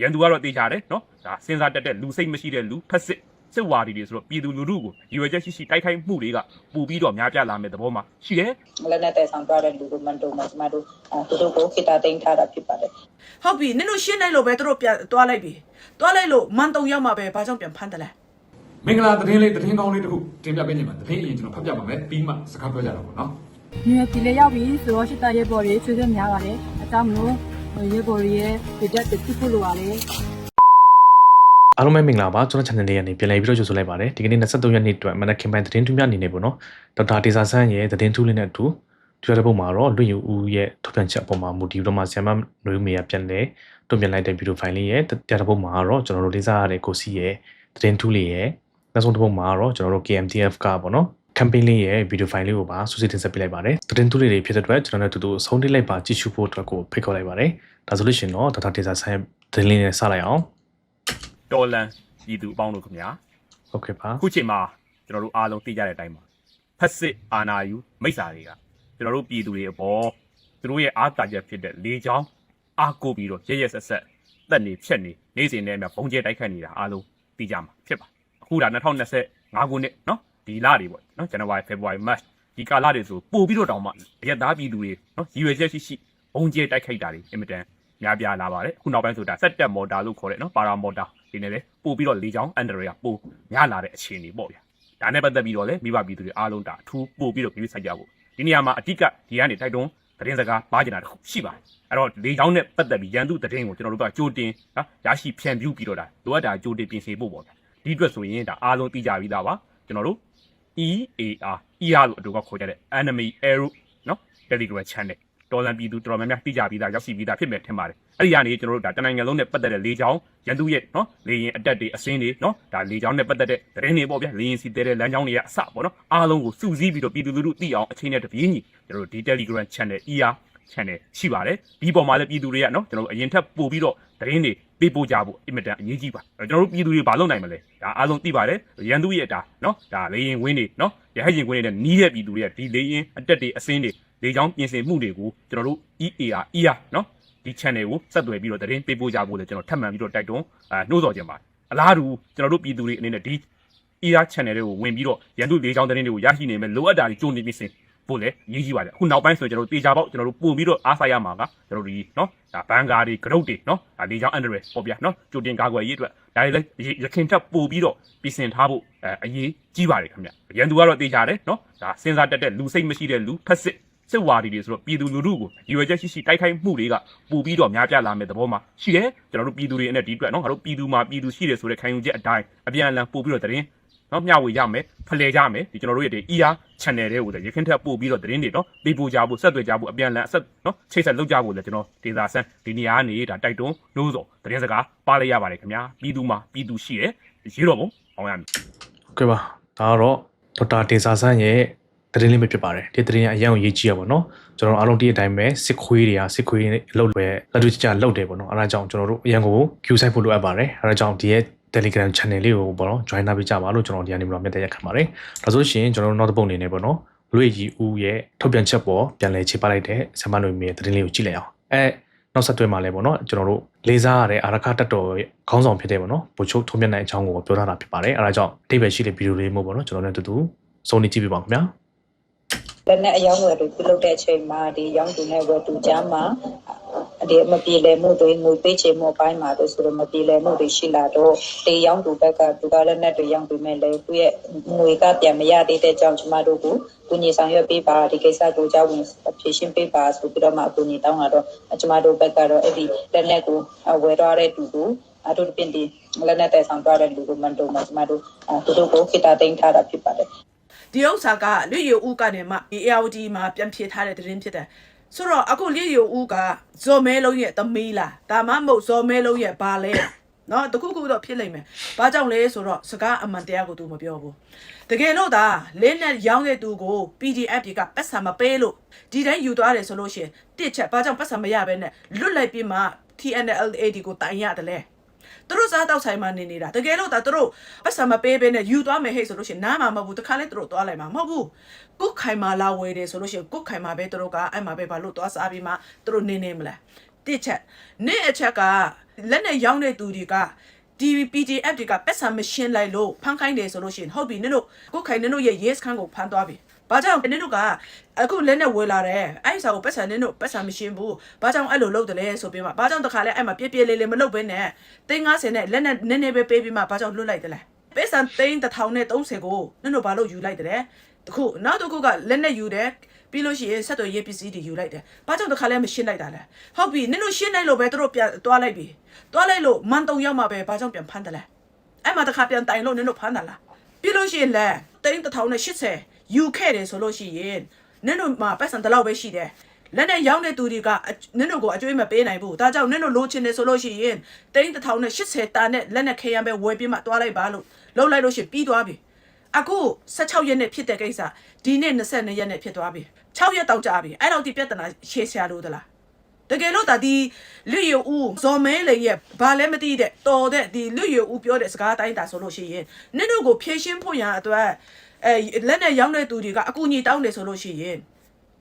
ရန်သူကတော့တေးချတယ်နော်ဒါစဉ်းစားတက်တဲ့လူစိတ်မရှိတဲ့လူဖက်စစ်စစ်ဝါဒီတွေဆိုတော့ပြည်သူလူထုကိုရွယ်ချက်ရှိရှိတိုက်ခိုက်မှုတွေကပို့ပြီးတော့များပြားလာမယ့်သဘောမှာရှိတယ်လက်နဲ့တဲဆောင်သွားတဲ့လူတို့မန်တုံမှာကျမတို့အဲသူတို့ကိုခိတာသိမ်းထားတာဖြစ်ပါတယ်ဟုတ်ပြီနင်တို့ရှင်းလိုက်လို့ပဲသူတို့ပြန်သွားလိုက်ပြီသွားလိုက်လို့မန်တုံရောက်မှပဲဘာကြောင့်ပြန်ဖမ်းတယ်လဲမင်္ဂလာသတင်းလေးသတင်းကောင်းလေးတစ်ခုတင်ပြပေးနေမှာသတင်းအရင်ကျွန်တော်ဖတ်ပြပါမယ်ပြီးမှစကားပြောကြတာပေါ့နော်ညဒီလေရောက်ပြီဆိုတော့ရှစ်တရဲဘော်တွေဆွေးဆွေးများပါတယ်အကြောင်းမလို့ ရဲဘော်တွေရဲ့ဒီတက်တစ်ခုလိုပါလေအားလုံးပဲမင်္ဂလာပါကျွန်တော် channel လေးကနေပြန်လည်ပြီးတော့ကြိုဆိုလိုက်ပါတယ်ဒီကနေ့23ရက်နေ့အတွက်မနက်ခင်းပိုင်းသတင်းထူးများအနေနဲ့ပေါ့နော်ဒေါက်တာတေဇာဆန်းရဲ့သတင်းထူးလေးနဲ့အတူဒီတဲ့ပုံမှာတော့လွင့်ယူဦးရဲ့ထုတ်ပြန်ချက်အပေါ်မှာမူတည်ပြီးတော့မှဆ iam မနွေးမေရပြန်လဲတုံ့ပြန်လိုက်တဲ့ဗီဒီယိုဖိုင်လေးရဲ့တရားတဲ့ပုံမှာတော့ကျွန်တော်တို့လေးစားရတဲ့ကိုစီရဲ့သတင်းထူးလေးရဲ့နောက်ဆုံးတစ်ပုံမှာတော့ကျွန်တော်တို့ KMTF ကပေါ့နော် campaign လေးရဲ့ဗီဒီယိုဖိုင်လေးကိုပါစူးစီးတင်ဆက်ပေးလိုက်ပါတယ်သတင်းထူးလေးတွေဖြစ်တဲ့အတွက်ကျွန်တော်တို့အတူတူဆုံးထိလိုက်ပါကြည့်ရှုဖို့အတွက်ကိုဖိတ်ခေါ်လိုက်ပါတယ်ဒါဆိုလို့ရှိရင်တော့ဒေါက်တာတေဇာဆန်းရဲ့သတင်းလေးနဲ့စလိုက်အောင်တော်လန်ပြည်သူအပေါင်းတို့ခင်ဗျာဟုတ်ကဲ့ပါအခုချိန်မှာကျွန်တော်တို့အားလုံးသိကြတဲ့အတိုင်းပါဖက်စစ်အာနာယူမိစ္ဆာတွေကကျွန်တော်တို့ပြည်သူတွေအပေါ်သူတို့ရဲ့အားတာချက်ဖြစ်တဲ့လေချောင်းအားကိုပြီးတော့ရရဆက်ဆက်တက်နေဖြက်နေနေစဉ်နဲ့မြဘုံကျဲတိုက်ခတ်နေတာအားလုံးသိကြမှာဖြစ်ပါအခုဒါ2025ခုနှစ်နော် ဒီလတွေပေါ့နော်ဇန်နဝါရီဖေဖော်ဝါရီမတ်ဒီကာလတွေဆိုပို့ပြီးတော့တောင်မှရက်သားပြည်သူတွေနော်ရည်ရွယ်ချက်ရှိရှိဘုံကျဲတိုက်ခိုက်တာတွေအင်မတန်များပြားလာပါတယ်အခုနောက်ပိုင်းဆိုတာစက်တက်မော်တာလို့ခေါ်တဲ့နော်ပါရာမော်တာဒီနေ့လေပို့ပြီးတော့လေချောင်းအန်ဒရယာပို့များလာတဲ့အခြေအနေပေါ့ဗျာဒါနဲ့ပတ်သက်ပြီးတော့လည်းမိဘပြည်သူတွေအားလုံးဒါအထူးပို့ပြီးတော့ပြည့်ဆိုင်ကြဖို့ဒီနေရာမှာအတိတ်ကဒီကနေတိုက်တွန်းသတင်းစကားပါကြတာတစ်ခုရှိပါတယ်အဲ့တော့လေချောင်းနဲ့ပတ်သက်ပြီးရန်သူသတင်းကိုကျွန်တော်တို့ကကြိုတင်နော်ရရှိဖြန့်ပြူပြီးတော့ဒါလိုအပ်တာကြိုတင်ပြင်ဆင်ဖို့ပေါ့ဗျာဒီအတွက်ဆိုရင်ဒါအားလုံးသိကြပြီးသားပါကျွန်တော်တို့ EAR ER လို့အတူကခေါ်ကြတဲ့ Enemy Arrow နော် Telegram Channel တော်လန်ပြည်သူတော်တော်များများသိကြပြီးသားရောက်ရှိပြီးသားဖြစ်မယ်ထင်ပါတယ်အဲ့ဒီကနေကျွန်တော်တို့ဒါတနိုင်ငံလုံးနဲ့ပတ်သက်တဲ့လေချောင်းရန်သူရဲ့နော်လေရင်အတက်တွေအစင်းတွေနော်ဒါလေချောင်းနဲ့ပတ်သက်တဲ့သတင်းတွေပေါ့ဗျာလေရင်စီတဲတဲ့လမ်းကြောင်းတွေကအစပေါ့နော်အားလုံးကိုစုစည်းပြီးတော့ပြည်သူလူထုသိအောင်အချိန်နဲ့တပြေးညီကျွန်တော်တို့ဒီ Telegram Channel ER channel ရှိပါတယ်ဒီပေါ်မှာလည်းပြည်သူတွေကနော်ကျွန်တော်တို့အရင်ထက်ပို့ပြီးတော့သတင်းတွေ ပေးပို့ကြဖို့အင်မတန်အရေးကြီးပါအဲ့တော့ကျွန်တော်တို့ပြည်သူတွေဘာလုပ်နိုင်မလဲဒါအားလုံးသိပါတယ်ရန်သူရဲ့ဒါနော်ဒါလေရင်ဝင်းတွေနော်ရဟရင်ဝင်းတွေနဲ့နီးတဲ့ပြည်သူတွေကဒီလေရင်အတက်တွေအစင်းတွေလေချောင်းပြင်ဆင်မှုတွေကိုကျွန်တော်တို့ EAR ER နော်ဒီ channel ကိုဆက်သွယ်ပြီးတော့သတင်းပေးပို့ကြဖို့လည်းကျွန်တော်ထပ်မံပြီးတော့တိုက်တွန်းအာနှိုးဆော်ခြင်းပါတယ်အလားတူကျွန်တော်တို့ပြည်သူတွေအနေနဲ့ဒီ ER channel တွေကိုဝင်ပြီးတော့ရန်သူလေချောင်းသတင်းတွေကိုရရှိနေမယ်လိုအပ်တာတွေကြိုနေပြင်ဆင် ဖို့လည်းအရေးကြီးပါတယ်အခုနောက်ပိုင်းဆိုရင်ကျွန်တော်တို့တေချာပေါက်ကျွန်တော်တို့ပုံပြီးတော့အားဆိုင်ရမှာကကျွန်တော်တို့ဒီနော်ဒါဘန်ကာတွေဂရုတ်တွေနော်ဒါလေချောင်းအန်ဒရယ်ပေါ့ဗျာနော်ကြိုတင်ကာကွယ်ရေးအတွက်ဒါတွေလည်းရခင်ထပ်ပို့ပြီးတော့ပြင်ဆင်ထားဖို့အဲအရေးကြီးပါတယ်ခင်ဗျရန်သူကတော့တေချာတယ်နော်ဒါစဉ်းစားတက်တဲ့လူစိတ်မရှိတဲ့လူဖက်စစ်စစ်ဝါဒီတွေဆိုတော့ပြည်သူလူထုကိုရွယ်ချက်ရှိရှိတိုက်ခိုက်မှုတွေကပို့ပြီးတော့များပြားလာမယ့်သဘောမှာရှိတယ်ကျွန်တော်တို့ပြည်သူတွေအနေနဲ့ဒီအတွက်နော်ငါတို့ပြည်သူမှာပြည်သူရှိတယ်ဆိုတဲ့ခံယူချက်အတိုင်းအပြန်အလှန်ပို့ပြီးတော့သတင်း နော်မျှဝေရမယ်ဖလှယ်ကြမယ်ဒီကျွန်တော်တို့ရဲ့ဒီ ER channel တွေကိုလည်းရခင်ထက်ပို့ပြီးတော့သတင်းတွေနော်ပေးပို့ကြဖို့ဆက်သွယ်ကြဖို့အပြန်အလှန်အဆက်နော်ချိတ်ဆက်လုပ်ကြဖို့လည်းကျွန်တော်ဒေတာဆန်းဒီနေရာကနေဒါတိုက်တွန်းလို့ဆိုသတင်းစကားပါလိုက်ရပါတယ်ခင်ဗျာပြည်သူမှာပြည်သူရှိတယ်ရေတော့ဘုံအောင်ရမယ်ဟုတ်ကဲ့ပါဒါကတော့ဒေါက်တာတေဇာဆန်းရဲ့သတင်းလေးပဲဖြစ်ပါတယ်ဒီသတင်းကအရင်ကိုရေးကြည့်ရပါတော့ကျွန်တော်တို့အားလုံးဒီအတိုင်းပဲစစ်ခွေးတွေကစစ်ခွေးအလုပ်ပဲလက်တွေ့ကျကျလုပ်တယ်ပေါ့နော်အဲဒါကြောင့်ကျွန်တော်တို့အရင်ကို queue site ဖို့လိုအပ်ပါတယ်အဲဒါကြောင့်ဒီရဲ့ Telegram channel လေးကိုပေါ့နော် join လာပေးကြပါလို့ကျွန်တော်ဒီကနေပြီးတော့မြတ်တဲ့ရက်ခံပါတယ်ဒါဆိုရှင်ကျွန်တော်တို့နောက်တစ်ပုတ်အနေနဲ့ပေါ့နော်လွေကြီးဦးရဲ့ထုတ်ပြန်ချက်ပေါ်ပြန်လဲခြေပလိုက်တဲ့ဆမ်မနွေမြေသတင်းလေးကိုကြည့်လိုက်အောင်အဲနောက်ဆက်တွဲမှာလဲပေါ့နော်ကျွန်တော်တို့လေးစားရတဲ့အာရခတက်တော်ရဲ့ခေါင်းဆောင်ဖြစ်တဲ့ပေါ့နော်ဗိုလ်ချုပ်ထုံးမြတ်နိုင်အကြောင်းကိုပြောထားတာဖြစ်ပါတယ်အဲဒါကြောင့်အတိတ်ပဲရှိတဲ့ဗီဒီယိုလေးမျိုးပေါ့နော်ကျွန်တော်တို့နဲ့အတူတူစုံနေကြည့်ပြပါဦးခင်ဗျာလက်နဲ့အယောင်းဝယ်တွေပြုလုပ်တဲ့အချိန်မှာဒီရောင်းသူနဲ့ဝယ်သူကြားမှာ ဒီမပြေလည်မှုတွေငွေပေးချေမှုအပိုင်းမှာတို့ဆိုတော့မပြေလည်မှုတွေရှိလာတော့ဒီရောင်းသူဘက်ကသူကလည်းနဲ့တွေရောင်းပြီးမဲ့လေသူရဲ့ငွေကပြန်မရသေးတဲ့ကြောင့်ကျမတို့ကိုကုညီဆောင်ရွက်ပေးပါဒီကိစ္စကိုကြောက်ဝင်ဖြေရှင်းပေးပါဆိုပြီးတော့မှအကူအညီတောင်းလာတော့ကျမတို့ဘက်ကတော့အဲ့ဒီလက်နဲ့ကိုဝယ်ထားတဲ့သူကိုအတူတူပြင်ဒီလက်နဲ့တဲဆောင်ထားတဲ့လူကိုမန်တုံမှာကျမတို့သူတို့ကိုခိတာသိမ်းထားတာဖြစ်ပါတယ်ဒီဥစ္စာကလွေရဦးကနေမှဒီ AOD မှာပြန်ဖြေထားတဲ့သတင်းဖြစ်တယ် ဆိုတော့အခုလွေရဦးကဇော်မဲလုံးရဲ့သမီးလားဒါမှမဟုတ်ဇော်မဲလုံးရဲ့ဘာလဲနော်တခုခုတော့ဖြစ်လိမ့်မယ်ဘာကြောင့်လဲဆိုတော့စကားအမှန်တရားကိုသူမပြောဘူးတကယ်လို့ဒါလင်းနဲ့ရောင်းတဲ့သူကို PDF တွေကပတ်စံမပေးလို့ဒီတိုင်းယူသွားတယ်ဆိုလို့ရှိရင်တစ်ချက်ဘာကြောင့်ပတ်စံမရဘဲနဲ့လွတ်လိုက်ပြီးမှ TNLAD ကိုတိုင်ရတယ်လဲ သူတို့စားတော့ဆိုင်မှာနေနေတာတကယ်လို့ဒါသူတို့ပတ်စံမပေးဘဲနဲ့ယူသွားမယ်ဟဲ့ဆိုလို့ရှိရင်နားမှာမဟုတ်ဘူးတခါလဲသူတို့သွားလိုက်မှာမဟုတ်ဘူးကုတ်ခိုင်မာလာဝယ်တယ်ဆိုလို့ရှိရင်ကုတ်ခိုင်မာပဲသူတို့ကအဲ့မှာပဲဘာလို့သွားစားပြီးမှသူတို့နေနေမလဲတစ်ချက်နေ့အချက်ကလက်နဲ့ရောင်းတဲ့သူတွေကဒီ PDF တွေကပတ်စံမရှင်းလိုက်လို့ဖမ်းခိုင်းတယ်ဆိုလို့ရှိရင်ဟုတ်ပြီနင်တို့ကိုခိုင်နင်တို့ရဲ့ yes ခန်းကိုဖမ်းသွားပြီ။ ဘာကြောင့်နင်တို့ကအခုလက်နဲ့ဝယ်လာတယ်။အဲ့ဒီစာကိုပတ်စံနင်တို့ပတ်စံမရှင်းဘူး။ဘာကြောင့်အဲ့လိုလုပ်တယ်လဲဆိုပြီးမှဘာကြောင့်တခါလဲအဲ့မှာပြည့်ပြည့်လေးလေးမလုပ်ဘဲနဲ့350နဲ့လက်နဲ့နည်းနည်းပဲပေးပြီးမှဘာကြောင့်လွတ်လိုက်တယ်လဲ။ပတ်စံ3030ကိုနင်တို့ဘာလို့ယူလိုက်တယ်လဲ။တခုနောက်တစ်ခုကလက်နဲ့ယူတယ်ပြီးလို့ရှိရင်ဆက်သွယ်ရေးပစ္စည်းတွေယူလိုက်တယ်။ဘာကြောင့်တခါလဲမရှင်းလိုက်တာလဲ။ဟုတ်ပြီနင်တို့ရှင်းလိုက်လို့ပဲသူတို့ပြန်တွားလိုက်ပြီ။တွားလိုက်လို့မန်တုံရောက်မှပဲဘာကြောင့်ပြန်ဖမ်းတယ်လဲ။အဲ့မှာတခါပြန်တိုင်လို့နင်တို့ဖမ်းတာလား။ပြီးလို့ရှိရင်လဲ3080 ယူခဲ့တယ်ဆိုလို့ရှိရင်နင်တို့မှာပတ်စံတလောက်ပဲရှိတယ်။လက်နဲ့ရောင်းတဲ့သူတွေကနင်တို့ကိုအကျွေးမပေးနိုင်ဘူး။ဒါကြောင့်နင်တို့လိုချင်တယ်ဆိုလို့ရှိရင်3080တာနဲ့လက်နဲ့ခဲရန်ပဲဝယ်ပြီးမှတွားလိုက်ပါလို့လှုပ်လိုက်လို့ရှိရင်ပြီးသွားပြီ။အခု16ရက်နဲ့ဖြစ်တဲ့ကိစ္စဒီနေ့22ရက်နဲ့ဖြစ်သွားပြီ6ရက်တောက်ကြပြီအဲ့တော့ဒီပြဿနာရှေ့ဆရာလို့သလားတကယ်လို့ဒါဒီလူရဦးဇော်မဲလေရဲ့ဘာလဲမသိတဲ့တော်တဲ့ဒီလူရဦးပြောတဲ့စကားအတိုင်းဒါဆိုလို့ရှိရင်နင့်တို့ကိုဖြည့်ရှင်းဖို့ရန်အတွက် အဲလက်နဲ့ရောင်းတဲ့သူတွေကအကူအညီတောင်းတယ်ဆိုလို့ရှိရင်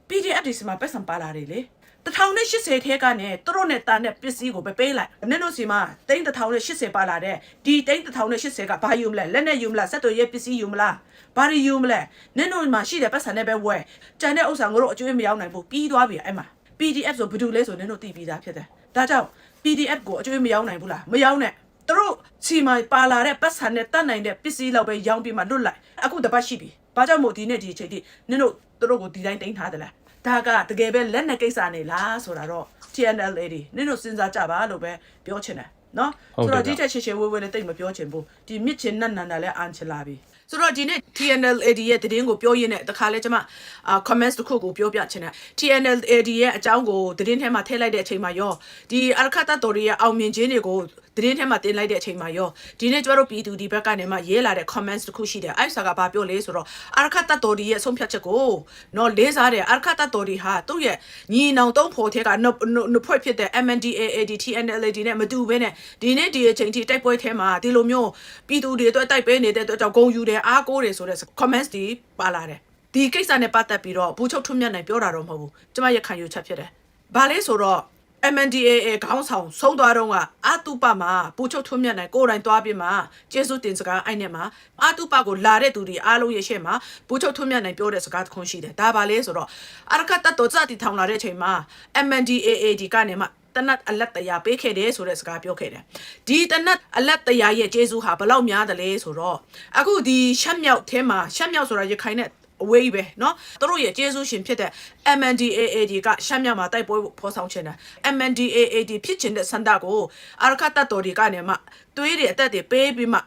PDF ဒီစမှာပတ်စံပါလာတယ်လေ1080ထဲကနေသူတို့နဲ့တာနဲ့ပစ္စည်းကိုပဲပေးလိုက်နင်တို့စီမှာ3080ပါလာတဲ့ဒီ3080ကဘာယူမလဲလက်နဲ့ယူမလားစက်တော်ရဲ့ပစ္စည်းယူမလားဘာတွေယူမလဲနင်တို့မှာရှိတဲ့ပတ်စံနဲ့ပဲဝယ်ကြံတဲ့ဥစ္စာငါတို့အကျွေးမရောက်နိုင်ဘူးပြီးသွားပြီအဲ့မှာ PDF ဆိုဘယ်သူလဲဆိုနင်တို့သိပြီးသားဖြစ်တယ်ဒါကြောင့် PDF ကိုအကျွေးမရောက်နိုင်ဘူးလားမရောက်နဲ့ သူတို့စီမှာပါလာတဲ့ပတ်စံနဲ့တတ်နိုင်တဲ့ပစ္စည်းလောက်ပဲရောင်းပြီးမှလွတ်လိုက်အခုတပတ်ရှိပြီဘာကြောင့်မို့ဒီနေ့ဒီအချိန်ထိနင်တို့သူတို့ကိုဒီတိုင်းတင်ထားတယ်လားဒါကတကယ်ပဲလက်နဲ့ကိစ္စနေလားဆိုတာတော့ TNLA တွေနင်တို့စဉ်းစားကြပါလို့ပဲပြောချင်တယ်နော်ဟုတ်ဆိုကဲ့တော့ဒီတက်ရှေရှေဝဲဝဲနဲ့တိတ်မပြောချင်ဘူးဒီမြစ်ချင်နတ်နန်တာလည်းအန်ချလာပြီဆိုတော့ဒီနေ့ TNLAD ရဲ့တည်င်းကိုပြောရင်းနဲ့တခါလဲကျမအာ comments တစ်ခုကိုပြောပြချင်တယ် TNLAD ရဲ့အကြောင်းကိုတည်င်းထဲမှာထည့်လိုက်တဲ့အချိန်မှာရောဒီအရခတ်တတော်တွေရဲ့အောင်မြင်ခြင်းတွေကို တည်င်းထဲမှာတင်လိုက်တဲ့အချိန်မှာရောဒီနေ့ကျမတို့ပြည်သူဒီဘက်ကနေမှရေးလာတဲ့ comments တစ်ခုရှိတယ်အဲ့ဆာကဘာပြောလဲဆိုတော့အရခတ်တတော်တွေရဲ့ဆုံးဖြတ်ချက်ကိုနော်လေးစားတယ်အရခတ်တတော်တွေဟာသူ့ရဲ့ညီနောင်သုံးဖို့ထဲကနှုတ်နှုတ်ဖွဲ့ဖြစ်တဲ့ MNDAAD TNLAD နဲ့မတူဘဲနဲ့ဒီနေ့ဒီအချိန်ထိတိုက်ပွဲထဲမှာဒီလိုမျိုးပြည်သူတွေအတွက်တိုက်ပွဲနေတဲ့အတွက်ကြောင့်ဂုံယူတယ်အားကိုးတယ်ဆိုတဲ့ comments တွေပါလာတယ်ဒီကိစ္စနဲ့ပတ်သက်ပြီးတော့ဘူချုပ်ထွန်းမြတ်နိုင်ပြောတာတော့မဟုတ်ဘူးကျမရခံယူချက်ဖြစ်တယ်ဘာလဲဆိုတော့ MNDAA ခေါင်းဆောင်ဆုံးသွားတော့ကအတုပမှာပူချုပ်ထွန်းမြတ်နိုင်ကိုယ်တိုင်သွားပြီးမှကျေးဇူးတင်စကားအဲ့နဲ့မှာအတုပကိုလာတဲ့သူတွေအားလုံးရဲ့ရှေ့မှာပူချုပ်ထွန်းမြတ်နိုင်ပြောတဲ့စကားတစ်ခွန်းရှိတယ်ဒါပါလေဆိုတော့အရကတတော်စတီထောင်လာတဲ့အချိန်မှာ MNDAA ဒီကနေမှတနတ်အလက်တရားပေးခဲ့တယ်ဆိုတဲ့စကားပြောခဲ့တယ်ဒီတနတ်အလက်တရားရဲ့ကျေးဇူးဟာဘလောက်များတယ်လဲဆိုတော့အခုဒီရှက်မြောက်ထဲမှာရှက်မြောက်ဆိုတာရခိုင်နဲ့ အဝေးပဲเนาะသူတို့ရဲ့ကျေးဇူးရှင်ဖြစ်တဲ့ MNDAAD ကရှမ်းမြောက်မှာတိုက်ပွဲဖော်ဆောင်ချင်တယ် MNDAAD ဖြစ်ချင်တဲ့စန္ဒကိုအာရခတ်တတော်တွေကနေမှသွေးတွေအသက်တွေပေးပြီးမှ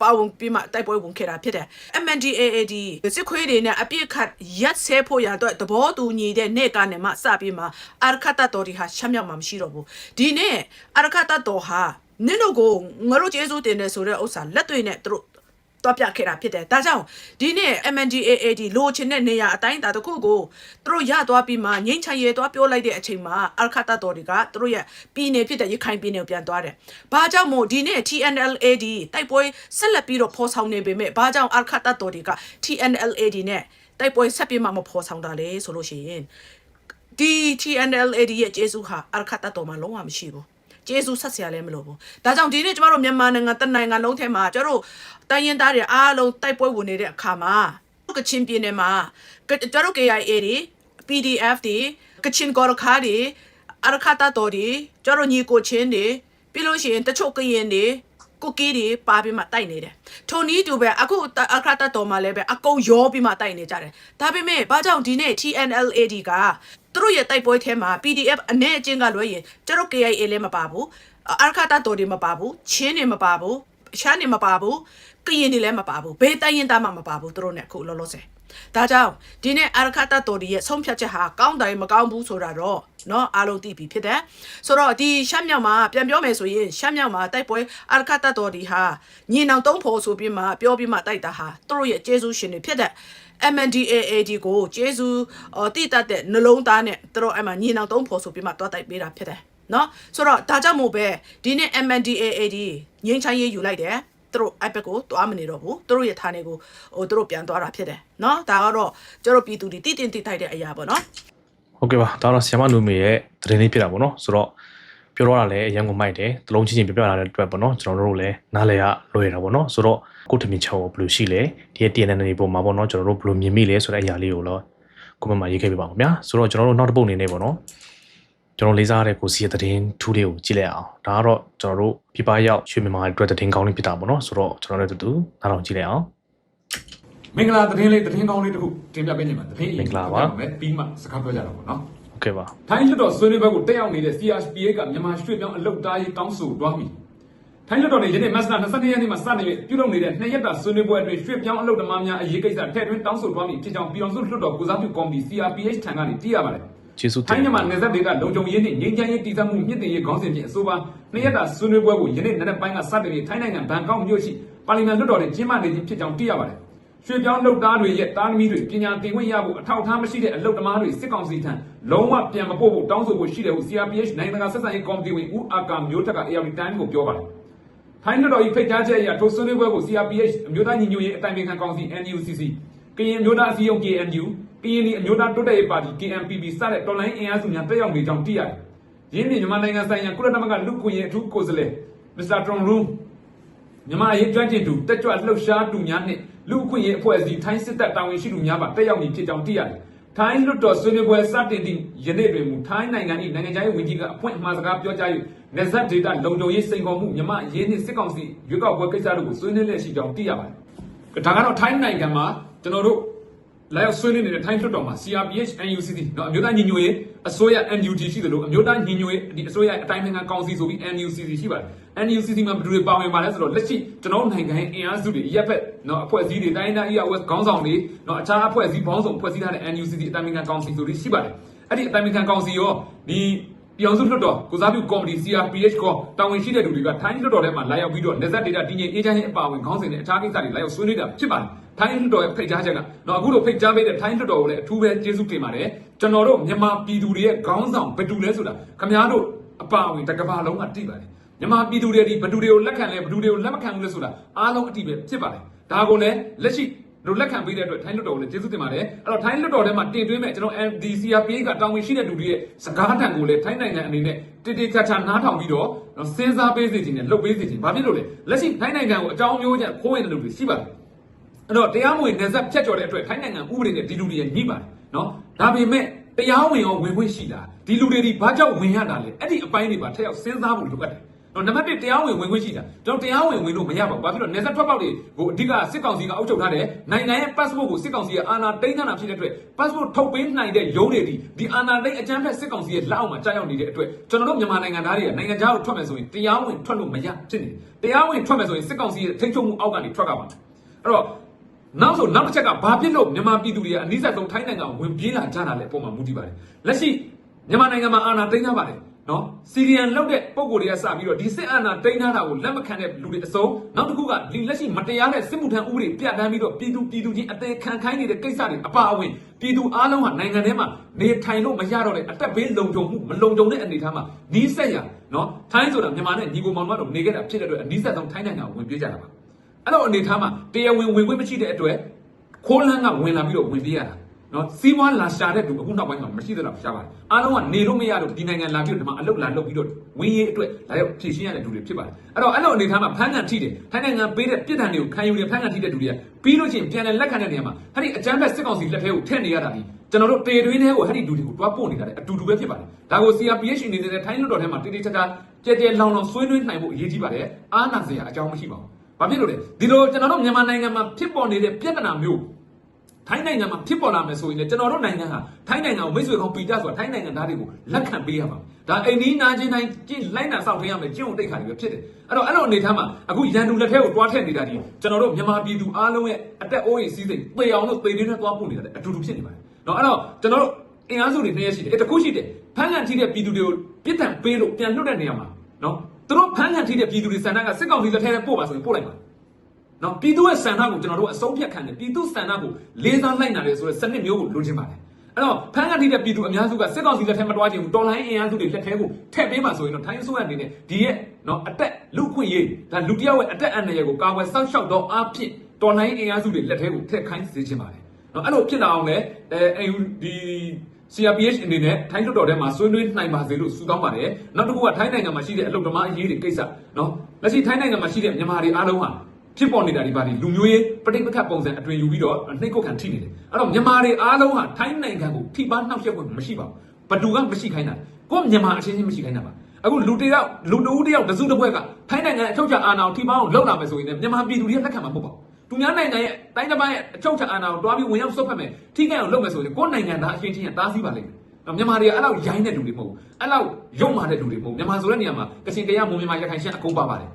ပါဝင်ပြီးမှတိုက်ပွဲဝင်ခဲ့တာဖြစ်တယ် MNDAAD စစ်ခွေးတွေနဲ့အပြစ်ခတ်ရက်ဆဲဖို့ရတော့သဘောတူညီတဲ့နေ့ကနေမှစပြီးမှအာရခတ်တတော်တွေဟာရှမ်းမြောက်မှာမရှိတော့ဘူးဒီနေ့အာရခတ်တတော်ဟာနင်တို့ကိုငါတို့ကျေးဇူးတင်တယ်ဆိုတဲ့ဥစ္စာလက်တွေနဲ့သူတို့ တော့ပြခဲ့တာဖြစ်တယ်။ဒါကြောင့်ဒီနေ့ MNDAAD လိုချင်တဲ့နေရာအတိုင်းအတာတစ်ခုကိုသူတို့ရသွားပြီးမှငိမ့်ချရဲသွားပြောလိုက်တဲ့အချိန်မှာအလခတာတော်တွေကသူတို့ရဲ့ပြည်နယ်ဖြစ်တဲ့ရခိုင်ပြည်နယ်ကိုပြန်သွားတယ်။ဘာကြောင့်မို့ဒီနေ့ TNLAD တိုက်ပွဲဆက်လက်ပြီးတော့ဖော်ဆောင်နေပေမဲ့ဘာကြောင့်အလခတာတော်တွေက TNLAD နဲ့တိုက်ပွဲဆက်ပြီးမှမဖော်ဆောင်တာလဲဆိုလို့ရှိရင်ဒီ TNLAD ရဲ့ကျေးဇူးဟာအလခတာတော်မှာလုံးဝမရှိဘူး။ ကျေးဇူးဆက်ဆရာလည်းမလိုဘူး။ဒါကြောင့်ဒီနေ့ကျမတို့မြန်မာနိုင်ငံတနိုင်ငံလုံးထဲမှာကျမတို့တိုင်းရင်းသားတွေအားလုံးတိုက်ပွဲဝင်နေတဲ့အခါမှာကချင်ပြည်နယ်မှာကကျမတို့ KIA တွေ PDF တွေကချင်ကော်ရခါတွေအရခတာတော်တွေကျမတို့ညီကိုချင်းတွေပြီးလို့ရှိရင်တချို့ကရင်တွေ ကိုကီးတွေပါပြီးမှတိုက်နေတယ်။ထိုနည်းတူပဲအခုအခရတတော်မှာလည်းပဲအကုန်ရောပြီးမှတိုက်နေကြတယ်။ဒါပေမဲ့ဘာကြောင့်ဒီနေ့ TNLAD ကသူတို့ရဲ့တိုက်ပွဲထဲမှာ PDF အနေအချင်းကလွှဲရင်ကျတို့ KIA လည်းမပါဘူး။အာခတာတော်တွေမပါဘူး။ချင်းတွေမပါဘူး။ရှမ်းတွေမပါဘူး။ကရင်တွေလည်းမပါဘူး။ဘေးတိုင်းရင်သားမှမပါဘူးသူတို့နဲ့အခုလောလောဆယ်။ ဒါကြောင့်ဒီနေ့အာခတာတော်တွေရဲ့ဆုံးဖြတ်ချက်ဟာကောင်းတယ်မကောင်းဘူးဆိုတာတော့เนาะအားလုံးသိပြီဖြစ်တယ်ဆိုတော့ဒီရှမ်းမြောက်မှာပြန်ပြောမယ်ဆိုရင်ရှမ်းမြောက်မှာတိုက်ပွဲအာခတတော်ဒီဟာညီနောင်သုံးဖို့ဆိုပြီးမှပြောပြီးမှတိုက်တာဟာသူတို့ရဲ့ကျေးဇူးရှင်တွေဖြစ်တဲ့ MNDAAD ကိုကျေးဇူးအော်တိတတ်တဲ့နှလုံးသားနဲ့သူတို့အဲ့မှာညီနောင်သုံးဖို့ဆိုပြီးမှတွားတိုက်ပေးတာဖြစ်တယ်နော်ဆိုတော့ဒါကြောင့်မို့ပဲဒီနေ့ MNDAAD ငင်းချိုင်းရေးယူလိုက်တယ် သူတို့ iPad ကိုတွားမနေတော့ဘူးသူတို့ရဲ့ဌာနေကိုဟိုသူတို့ပြန်သွားတာဖြစ်တယ်နော်ဒါကတော့ကျတို့ပြည်သူတွေတည်တင်တည်ထိုက်တဲ့အရာပေါ့နော်ဟုတ်ကဲ့ပါဒါတော့ဆီယမလူမေရဲ့သတင်းလေးဖြစ်တာပေါ့နော်ဆိုတော့ပြောတော့တာလည်းအရင်ကမိုက်တယ်တလုံးချင်းချင်းပြောပြလာတဲ့အတွက်ပေါ့နော်ကျွန်တော်တို့လည်းနားလဲရလွယ်တာပေါ့နော်ဆိုတော့ကိုယ့်ထမင်းချောဘယ်လိုရှိလဲဒီရဲ့ TNN တွေပုံမှာပေါ့နော်ကျွန်တော်တို့ဘယ်လိုမြင်မိလဲဆိုတဲ့အရာလေးကိုတော့ကွန်မန့်မှာရေးခဲ့ပြပါဦးခင်ဗျာဆိုတော့ကျွန်တော်တို့နောက်တစ်ပုတ်အနေနဲ့ပေါ့နော် ကျွန်တော်လေးစားတဲ့ကိုစီရဲ့သတင်းထူးလေးကိုကြည့်လိုက်အောင်ဒါကတော့ကျွန်တော်တို့ပြပရောက်ရွှေမြန်မာအတွက်သတင်းကောင်းလေးဖြစ်တာပေါ့နော်ဆိုတော့ကျွန်တော်တို့တူတူနားထောင်ကြည့်လိုက်အောင် မင်္ဂလာသတင်းလေးသတင်းကောင်းလေးတစ်ခုတင်ပြပေးနေမှာသတင်းအရင် မင်္ဂလာပါ မယ်ပြီးမှစကားပြောကြတာပေါ့နော် โอเคပါ ထိုင်းလွှတ်တော်ဆွေးနွေးပွဲကိုတက်ရောက်နေတဲ့ CRPA ကမြန်မာရွှေ့ပြောင်းအလုပ်သားရေးတောင်းဆိုသွားပြီထိုင်းလွှတ်တော်နေယနေ့မတ်လ22ရက်နေ့မှာစတင်၍ပြုလုပ်နေတဲ့နှစ်ရက်တာဆွေးနွေးပွဲအတွင်းရွှေ့ပြောင်းအလုပ်သမားများအရေးကိစ္စထည့်သွင်းတောင်းဆိုသွားပြီဖြစ်ကြောင်းပြည်အောင်စုလွှတ်တော်ကုစားပြုကော်မတီ CRPH ထံကနေသိရပါတယ် ကျေးဇူးတင်ထိုင်းမြန်မာနယ်စပ်ဒေသလုံခြုံရေးနှင့်ငြိမ်းချမ်းရေးတည်ဆောက်မှုမြင့်တင်ရေးခေါင်းစဉ်ဖြင့်အဆိုပါနှစ်ရက်တာဆွေးနွေးပွဲကိုယနေ့နေ့ပိုင်းကစတင်ပြီးထိုင်းနိုင်ငံဘန်ကောက်မြို့ရှိပါလီမန်လွှတ်တော်တွင်ကျင်းပနေခြင်းဖြစ်ကြောင်းသိရပါတယ်။ရွှေ့ပြောင်းလုပ်သားတွေရဲ့တာသမီတွေပညာသင်ခွင့်ရဖို့အထောက်အထားမရှိတဲ့အလုပ်သမားတွေစစ်ကောင်စီထံလုံးဝပြန်မပို့ဖို့တောင်းဆိုဖို့ရှိတယ်ဟု CRPH နိုင်ငံတကာဆက်ဆံရေးကော်မတီဝင်ဦးအာကာမျိုးထက်က ARD Time ကိုပြောပါတယ်။ထိုင်းလွှတ်တော်၏ဖိတ်ကြားချက်အရထိုဆွေးနွေးပွဲကို CRPH အမျိုးသားညီညွတ်ရေးအတိုင်ပင်ခံကောင်စီ NUCC ကရင်အမျိုးသားအစည်းအရုံး KNU ကရင်ပြည်အမျိုးသားတိုးတက်ရေးပါတီ KNPP စတဲ့တော်လိုင်းအင်အားစုများတက်ရောက်နေကြောင်းသိရတယ်။ယင်းနှင့်မြန်မာနိုင်ငံဆိုင်ရာကုလသမဂ္ဂလူ့ခွင့်ရေးအထူးကိုယ်စားလှယ် Mr. Trong Room မြန်မာအရေးကျွမ်းကျင်သူတက်ကြွလှုပ်ရှားသူများနှင့်လူ့အခွင့်အရေးအဖွဲ့အစည်းထိုင်းစစ်တပ်တာဝန်ရှိသူများပါတက်ရောက်နေဖြစ်ကြောင်းသိရတယ်။ထိုင်းလွှတ်တော်ဆွေးနွေးပွဲစတင်သည့်ယနေ့တွင်မူထိုင်းနိုင်ငံ၏နိုင်ငံခြားရေးဝန်ကြီးကအဖွင့်အမှာစကားပြောကြား၍နေဆက်ဒေတာလုံခြုံရေးစိန်ခေါ်မှုမြန်မာအရေးနှင့်စစ်ကောင်စီရွေးကောက်ပွဲကိစ္စတို့ကိုဆွေးနွေးလျက်ရှိကြောင်းသိရပါတယ်။ဒါကတော့ထိုင်းနိုင်ငံမှာကျွန်တော်တို့ လာရောက်ဆွေးနွေးနေတဲ့ထိုင်းလွှတ်တော်မှာ CRPH NUCC เนาะအမျိုးသားညီညွတ်ရေးအစိုးရ NUG ရှိတယ်လို့အမျိုးသားညီညွတ်ရေးဒီအစိုးရအတိုင်းအမြံကောင်စီဆိုပြီး NUCC ရှိပါတယ် NUCC မှာဘယ်သူတွေပါဝင်ပါလဲဆိုတော့လက်ရှိကျွန်တော်တို့နိုင်ငံရဲ့အင်အားစုတွေရက်ဖက်เนาะအဖွဲ့အစည်းတွေတိုင်းဒေသ EAS ခေါင်းဆောင်တွေเนาะအခြားအဖွဲ့အစည်းပေါင်းစုံဖွဲ့စည်းထားတဲ့ NUCC အတိုင်းအမြံကောင်စီဆိုပြီးရှိပါတယ်အဲ့ဒီအတိုင်းအမြံကောင်စီရောဒီ ပြောင်စုလွှတ်တော်ကိုစားပြုကော်မတီ CRPH ကောတာဝန်ရှိတဲ့သူတွေကထိုင်းလွှတ်တော်ထဲမှာလာရောက်ပြီးတော့နေဆက်ဒေတာတည်ငြိမ်အေးချမ်းရေးအပါအဝင်ခေါင်းစဉ်နဲ့အခြားကိစ္စတွေလာရောက်ဆွေးနွေးတာဖြစ်ပါတယ်ထိုင်းလွှတ်တော်ရဲ့ဖိတ်ကြားချက်ကတော့အခုလိုဖိတ်ကြားပေးတဲ့ထိုင်းလွှတ်တော်ကိုလည်းအထူးပဲကျေးဇူးတင်ပါတယ်ကျွန်တော်တို့မြန်မာပြည်သူတွေရဲ့ခေါင်းဆောင်ဘယ်သူလဲဆိုတာခင်ဗျားတို့အပါအဝင်တစ်ကမ္ဘာလုံးကသိပါတယ်မြန်မာပြည်သူတွေဒီဘယ်သူတွေကိုလက်ခံလဲဘယ်သူတွေကိုလက်မခံဘူးလဲဆိုတာအားလုံးအတိပဲဖြစ်ပါတယ်ဒါကိုလည်းလက်ရှိ တို့လက်ခံပေးတဲ့အတွက်ထိုင်းလွှတ်တော်ကိုလည်းကျေးဇူးတင်ပါတယ်အဲ့တော့ထိုင်းလွှတ်တော်ထဲမှာတင်သွင်းမဲ့ကျွန်တော် MDCRPA ကတာဝန်ရှိတဲ့လူတွေရဲ့စကားတန်ကိုလည်းထိုင်းနိုင်ငံအနေနဲ့တိတိကျကျနားထောင်ပြီးတော့စဉ်းစားပေးစေချင်တယ်လုပ်ပေးစေချင်ဘာဖြစ်လို့လဲလက်ရှိထိုင်းနိုင်ငံကိုအကြောင်းမျိုးချက်ခိုးဝင်တဲ့လူတွေရှိပါတယ်အဲ့တော့တရားမဝင်နယ်စပ်ဖြတ်ကျော်တဲ့အတွက်ထိုင်းနိုင်ငံဥပဒေနဲ့ဒီလူတွေရဲ့ညှိပါတယ်နော်ဒါပေမဲ့တရားဝင်ရောဝင်ခွင့်ရှိတာဒီလူတွေဒီဘာကြောင့်ဝင်ရတာလဲအဲ့ဒီအပိုင်းတွေပါထက်ရောက်စဉ်းစားဖို့လိုအပ်တယ် တော့နံပါတ်1တရားဝင်ဝင်ခွင့်ရှိတာကျွန်တော်တရားဝင်ဝင်လို့မရပါဘူး။ဘာဖြစ်လို့နေဆက်ထွက်ပေါက်တွေကိုအဓိကစစ်ကောင်စီကအုပ်ချုပ်ထားတယ်။နိုင်ငံရဲ့ passport ကိုစစ်ကောင်စီကအာဏာသိမ်းထားတာဖြစ်တဲ့အတွက် passport ထုတ်ပေးနိုင်တဲ့ရုံးတွေဒီဒီအာဏာသိမ်းအကြမ်းဖက်စစ်ကောင်စီရဲ့လက်အောက်မှာကြာရောက်နေတဲ့အတွက်ကျွန်တော်တို့မြန်မာနိုင်ငံသားတွေကနိုင်ငံခြားကိုထွက်မယ်ဆိုရင်တရားဝင်ထွက်လို့မရဖြစ်နေတယ်။တရားဝင်ထွက်မယ်ဆိုရင်စစ်ကောင်စီရဲ့ထိန်းချုပ်မှုအောက်ကနေထွက်ကြပါမယ်။အဲ့တော့နောက်ဆိုနောက်တစ်ချက်ကဘာဖြစ်လို့မြန်မာပြည်သူတွေကအနည်းဆက်ဆုံးထိုင်းနိုင်ငံကိုဝင်ပြေးလာကြတာလဲပုံမှန်မူတည်ပါတယ်။လက်ရှိမြန်မာနိုင်ငံမှာအာဏာသိမ်းထားပါတယ်။ နော်စီရီယန်လောက်တဲ့ပုံကိုယ်တွေကစပြီးတော့ဒီစစ်အာဏာတိန်းထားတာကိုလက်မခံတဲ့လူတွေအစုံနောက်တစ်ခုကဒီလက်ရှိမတရားတဲ့စစ်မှုထမ်းဥပဒေပြဋ္ဌာန်းပြီးတော့ပြည်သူပြည်သူချင်းအသေးခံခိုင်းနေတဲ့ကိစ္စတွေအပါအဝင်ပြည်သူအားလုံးဟာနိုင်ငံထဲမှာနေထိုင်လို့မရတော့တဲ့အတက်ဘေးလုံခြုံမှုမလုံခြုံတဲ့အနေအထားမှာနီးစက်ရနော်ထိုင်းဆိုတာမြန်မာနဲ့ညီကိုမောင်မတို့နေခဲ့တာဖြစ်တဲ့အတွက်အနီးစက်ဆုံးထိုင်းနိုင်ငံကိုဝင်ပြေးကြတာပါအဲ့တော့အနေအထားမှာတရားဝင်ဝင်ခွင့်မရှိတဲ့အတွက်ခိုးလန်းကဝင်လာပြီးတော့ဝင်ပြေးရတာ နော်စီးပွားလာရှာတဲ့သူအခုနောက်ပိုင်းမှာမရှိသလောက်ရှားပါတယ်အားလုံးကနေလို့မရတော့ဒီနိုင်ငံလာပြီးတော့ဒီမှာအလုပ်လာလုပ်ပြီးတော့ဝင်းရေးအတွက်လာရောက်ဖြည့်ရှင်းရတဲ့လူတွေဖြစ်ပါတယ်အဲ့တော့အဲ့လိုအနေထားမှာဖမ်းကန်ထိတယ်ထိုင်းနိုင်ငံပေးတဲ့ပြည်ထန်တွေကိုခံယူတယ်ဖမ်းကန်ထိတဲ့လူတွေကပြီးလို့ချင်းပြန်လဲလက်ခံတဲ့နေရာမှာအဲ့ဒီအကြမ်းဖက်စစ်ကောင်စီလက်ထဲကိုထည့်နေရတာဒီကျွန်တော်တို့တေတွင်းထဲကိုအဲ့ဒီလူတွေကိုတွားပို့နေတာလေအတူတူပဲဖြစ်ပါတယ်ဒါကို CRPH အနေနဲ့ထိုင်းလွှတ်တော်ထဲမှာတိတိကျကျကြဲကြဲလောင်လောင်ဆွေးနွေးနိုင်ဖို့အရေးကြီးပါတယ်အားနာစရာအကြောင်းမရှိပါဘူးဘာဖြစ်လို့လဲဒီလိုကျွန်တော်တို့မြန်မာနိုင်ငံမှာဖြစ်ပေါ်နေတဲ့ပြဿနာမျိုး ထိုင်းနိုင်ငံမှာဖြစ်ပေါ်လာမယ်ဆိုရင်လည်းကျွန်တော်တို့နိုင်ငံဟာထိုင်းနိုင်ငံကိုမိတ်ဆွေကောင်းပီတာဆိုတာထိုင်းနိုင်ငံသားတွေကိုလက်ခံပေးရမှာဒါအိမ်နီးနားချင်းတိုင်းကျင့်လိုက်နာဆောင်ထင်းရမယ်ကျင့်ဝတ်တိတ်ခါတွေပဲဖြစ်တယ်အဲ့တော့အဲ့လိုအနေထားမှာအခုရန်သူလက်ထဲကိုတွားထည့်နေတာဒီကျွန်တော်တို့မြန်မာပြည်သူအားလုံးရဲ့အသက်အိုးအိမ်စီးစိမ်ပေအောင်လို့ပေရင်းနဲ့တွားပို့နေတာလည်းအတူတူဖြစ်နေပါတယ်နော်အဲ့တော့ကျွန်တော်တို့အင်အားစုတွေနှစ်ရက်ရှိတယ်အဲ့တခုရှိတယ်ဖမ်းခံထိတဲ့ပြည်သူတွေကိုပြစ်ဒဏ်ပေးလို့ပြန်လွတ်တဲ့နေရာမှာနော်သူတို့ဖမ်းခံထိတဲ့ပြည်သူတွေစံတန်းကစစ်ကောင်စီလက်ထဲနဲ့ပို့ပါဆိုရင်ပို့လိုက်ပါ နော်ပြည်သူရဲ့ဆန္ဒကိုကျွန်တော်တို့အဆုံးဖြတ်ခံတယ်ပြည်သူဆန္ဒကိုလေးစားလိုက်နာတယ်ဆိုတဲ့စနစ်မျိုးကိုလိုချင်ပါတယ်အဲ့တော့ဖန်ကန်တိတဲ့ပြည်သူအများစုကစစ်ကောင်စီလက်ထဲမတွားချင်ဘူးတော်လိုင်းအင်အားစုတွေလက်ထဲကိုထည့်ပေးမှဆိုရင်တော့ထိုင်းအစိုးရအနေနဲ့ဒီရဲ့နော်အတက်လူခွင့်ရေးဒါလူတယောက်ရဲ့အတက်အန္တရာယ်ကိုကာကွယ်စောင့်ရှောက်တော့အားဖြင့်တော်လိုင်းအင်အားစုတွေလက်ထဲကိုထည့်ခိုင်းစေချင်ပါတယ်နော်အဲ့လိုဖြစ်လာအောင်လဲအဲအယူဒီ CRPH အနေနဲ့ထိုင်းလွှတ်တော်ထဲမှာဆွေးနွေးနိုင်ပါစေလို့ဆုတောင်းပါတယ်နောက်တစ်ခုကထိုင်းနိုင်ငံမှာရှိတဲ့အလုပ်သမားအရေးတွေကိစ္စနော်လက်ရှိထိုင်းနိုင်ငံမှာရှိတဲ့မြန်မာတွေအားလုံးဟာ ဖြစ်ပေါ်နေတာဒီပါဒီလူမျိုးရေးပဋိပက္ခပုံစံအတွင်ယူပြီးတော့နှိတ်ကုတ်ခံထိနေတယ်အဲ့တော့မြန်မာတွေအားလုံးဟာထိုင်းနိုင်ငံကိုထိပါနှောက်ယှက်ဖို့မရှိပါဘူးဘသူကမရှိခိုင်းတာကိုယ့်မြန်မာအချင်းချင်းမရှိခိုင်းတာပါအခုလူတယောက်လူတဦးတယောက်တစုတစ်ဖွဲ့ကထိုင်းနိုင်ငံအချုပ်ချာအာဏာကိုထိပါအောင်လုပ်လာမယ်ဆိုရင်လည်းမြန်မာပြည်သူတွေကလက်ခံမှာမဟုတ်ပါဘူးသူများနိုင်ငံရဲ့တိုင်းတစ်ပိုင်းရဲ့အချုပ်ချာအာဏာကိုတွားပြီးဝင်ရောက်ဆုတ်ဖက်မယ်ထိခိုက်အောင်လုပ်မယ်ဆိုရင်ကိုယ့်နိုင်ငံသားအချင်းချင်းကတားဆီးပါလိမ့်မယ်နော်မြန်မာတွေကအဲ့လောက်ရိုင်းတဲ့လူတွေမဟုတ်ဘူးအဲ့လောက်ရုံမာတဲ့လူတွေမဟုတ်ဘူးမြန်မာဆိုတဲ့နေရာမှာကချင်တရားမွန်မြန်မာရခိုင်ရှမ်းအကုန်ပါပါတယ်